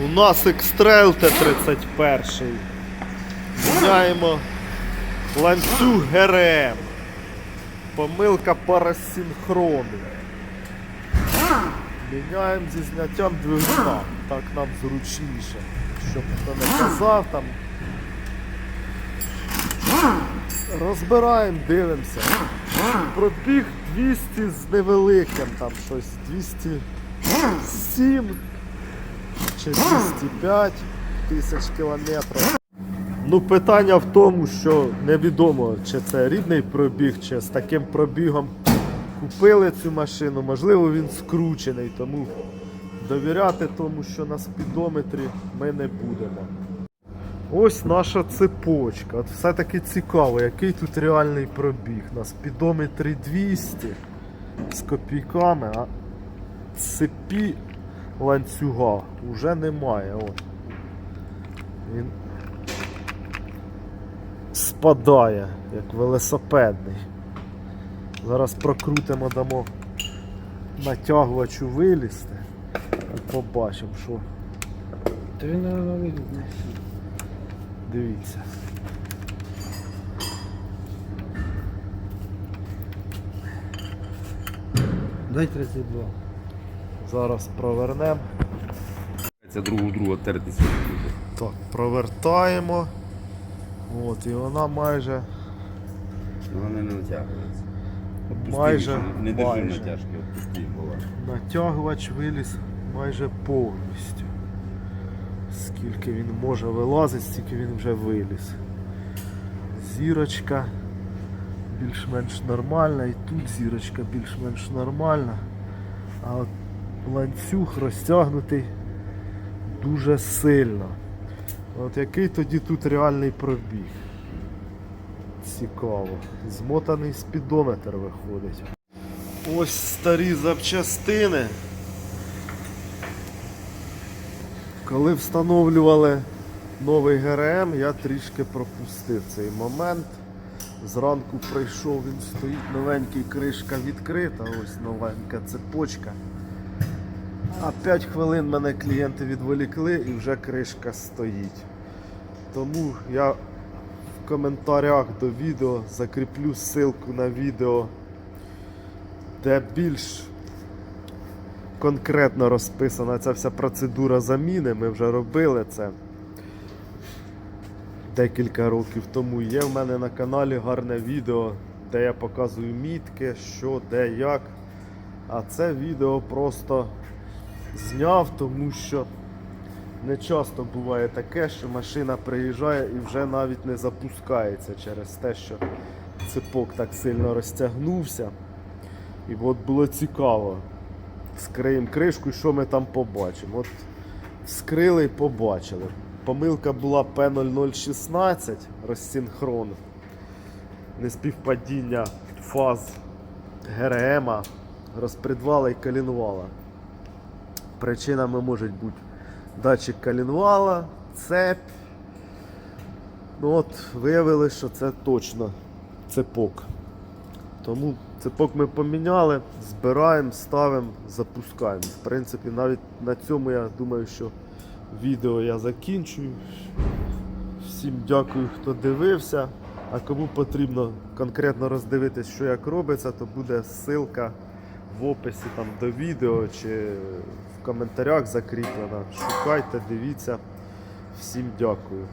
У нас X-Trail Т-31. Міняємо ланцюг ГРМ. Помилка парасинхрону. Міняємо зі зняттям двигуна. Так нам зручніше. Щоб хто не казав там. Розбираємо, дивимося. Пробіг 200 з невеликим, там щось 207 чи 205 тисяч кілометрів. Ну, питання в тому, що невідомо, чи це рідний пробіг, чи з таким пробігом купили цю машину. Можливо, він скручений, тому довіряти тому, що на спідометрі ми не будемо. Ось наша цепочка. От все-таки цікаво, який тут реальний пробіг. На спідометрі 200 з копійками, а цепі ланцюга вже немає. От. Він спадає, як велосипедний. Зараз прокрутимо, дамо натягувачу вилізти і побачимо, що Та він, наверное, вийде. дивіться. Дай 32. Зараз провернемо. Це другу другу тертися. Так, провертаємо. От, і вона майже Вона не натягується. Отпусти, Майже, Не держи майже. натяжки, отпусти була. натягувач виліз майже повністю. Скільки він може вилазити, стільки він вже виліз. Зірочка більш-менш нормальна, і тут зірочка більш-менш нормальна. А от ланцюг розтягнутий дуже сильно. От який тоді тут реальний пробіг? Цікаво. Змотаний спідометр виходить. Ось старі запчастини. Коли встановлювали новий ГРМ, я трішки пропустив цей момент. Зранку прийшов, він стоїть новенький, кришка відкрита, ось новенька цепочка. А 5 хвилин мене клієнти відволікли і вже кришка стоїть. Тому я в коментарях до відео закріплю ссылку на відео, де більш конкретно розписана ця вся процедура заміни. Ми вже робили це декілька років тому. Є в мене на каналі гарне відео, де я показую мітки, що, де, як. А це відео просто зняв, тому що не часто буває таке, що машина приїжджає і вже навіть не запускається через те, що цепок так сильно розтягнувся. І от було цікаво. Скриємо кришку і що ми там побачимо. От вскрили і побачили. Помилка була P0016 розсинхрон. Неспівпадіння фаз ГРМ, розпредвала і колінвала. Причинами можуть бути датчик колінвала, цепь. Ну от, виявили, що це точно цепок. Тому цепок ми поміняли, збираємо, ставимо, запускаємо. В принципі, навіть на цьому я думаю, що відео я закінчую. Всім дякую, хто дивився. А кому потрібно конкретно роздивитись, що як робиться, то буде ссылка в описі там, до відео чи в коментарях закріплена. Шукайте, дивіться. Всім дякую.